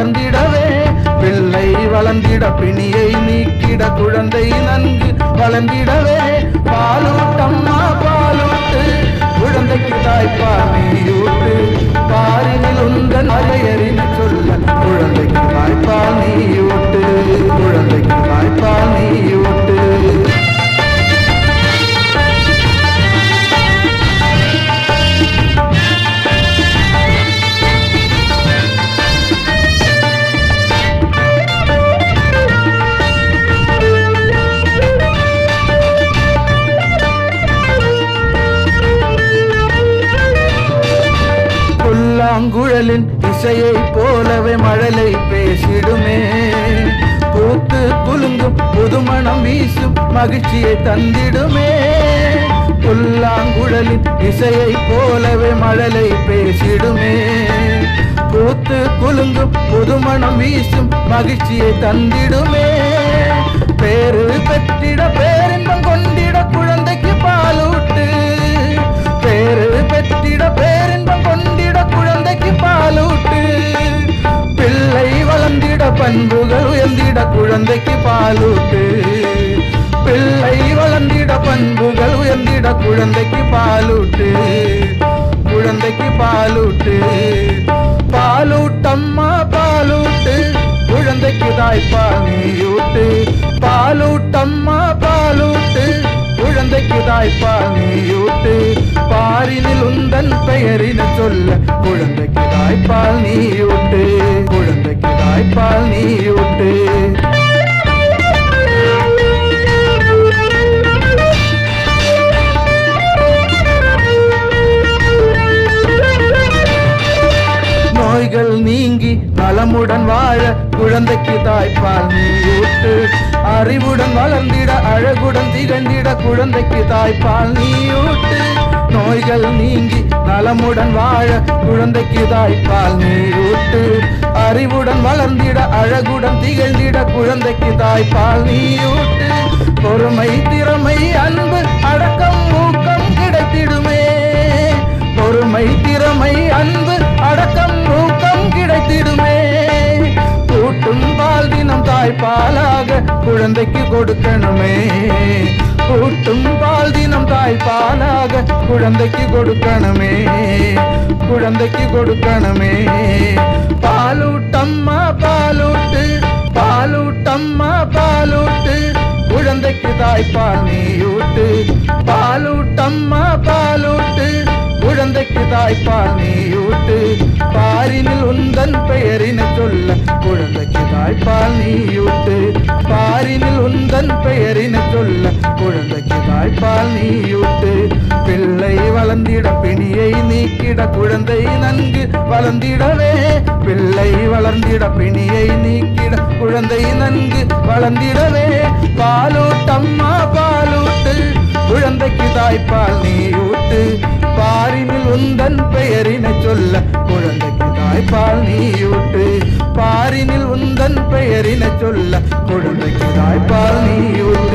வளர்ந்திடவே பிள்ளை வளர்ந்திட பிணியை நீக்கிட குழந்தை நன்கு வளர்ந்திடவே. பாலூட்டம்மா பாலூட்டு குழந்தைக்கு தாய்ப்பால் நீயூட்டு. பாரினில் உந்தன் அறையறிந்து சொல்ல குழந்தைக்கு தாய்ப்பால் நீயூட்டு. குழந்தைக்கு தாய்ப்பால் புல்லாங்குழலின் இசையை போலவே மழலை பேசிடுமே. பூத்து குலுங்கும் புதுமணம் வீசும் மகிழ்ச்சியை தந்திடுமே. புல்லாங்குழலின் இசையை போலவே மழலை பேசிடுமே. பூத்து குலுங்கும் புதுமணம் வீசும் மகிழ்ச்சியை தந்திடுமே. பேரு பெற்றிட பேரின்பம் கொண்டிட குழந்தை உயர்ந்திட குழந்தைக்கு பாலூட்டு. பிள்ளை வளர்ந்திட பண்புகள் உயர்ந்திட குழந்தைக்கு பாலூட்டு. குழந்தைக்கு பாலூட்டு. பாலூட்டம்மா பாலூட்டு. குழந்தைக்கு தாய்ப்பால் நீயூட்டு. பாலூட்டம்மா பாலூட்டு. குழந்தைக்கு தாய்ப்பால் நீயூட்டு. பாரினில் உந்தன் பெயரின சொல்ல குழந்தைக்கு தாய்ப்பால் நீயூட்டு. நோய்கள் நீங்கி நலமுடன் வாழ குழந்தைக்கு தாய்ப்பால் நீ ஊட்டு அறிவுடன் வளர்ந்திட அழகுடன் திகழ்ந்திட குழந்தைக்கு தாய்ப்பால் நீ ஊட்டு நோய்கள் நீங்கி நலமுடன் வாழ குழந்தைக்கு தாய்ப்பால் நீ ஊட்டு அறிவுடன் வளர்ந்திட அழகுடன் திகழ்ந்திட குழந்தைக்கு தாய்ப்பால் நீ ஊட்டு பொறுமை திறமை அன்பு அடக்கம் ஊக்கம் குழந்தைக்கு கொடுக்கணுமே. கூட்டும் பால் தினம் தாய்ப்பாலாக குழந்தைக்கு கொடுக்கணுமே. குழந்தைக்கு கொடுக்கணுமே. பாலூட்டம்மா பாலூட்டு பாலூட்டம்மா பாலூட்டு. குழந்தைக்கு தாய்ப்பால் நீயூட்டு. பாலூட்டம்மா பாலூட்டு. குழந்தைக்கு தாய்ப்பால் நீயூட்டு. பாரினில் உந்தன் பெயரின சொல்ல குழந்தைக்கு தாய்ப்பால் நீயூட்டு. பால் தாய்ப்பால் நீயூட்டு பிள்ளை வளர்ந்திட பிணியை நீக்கிட குழந்தை நன்கு வளர்ந்திடவே. பிள்ளை வளர்ந்திட பிணியை நீக்கிட குழந்தை நன்கு வளர்ந்திடவே. பாலூட்டம்மா பாலூட்டு குழந்தைக்கு தாய்ப்பால் நீயூட்டு. பாரினில் உந்தன் பெயரினை சொல்ல குழந்தைக்கு தாய்ப்பால் நீயூட்டு. பாரினில் உந்தன் பெயரினை சொல்ல குழந்தைக்கு தாய்ப்பால் நீயூட்டு குழந்தைக்கு தாய்ப்பால் நீயூட்டு.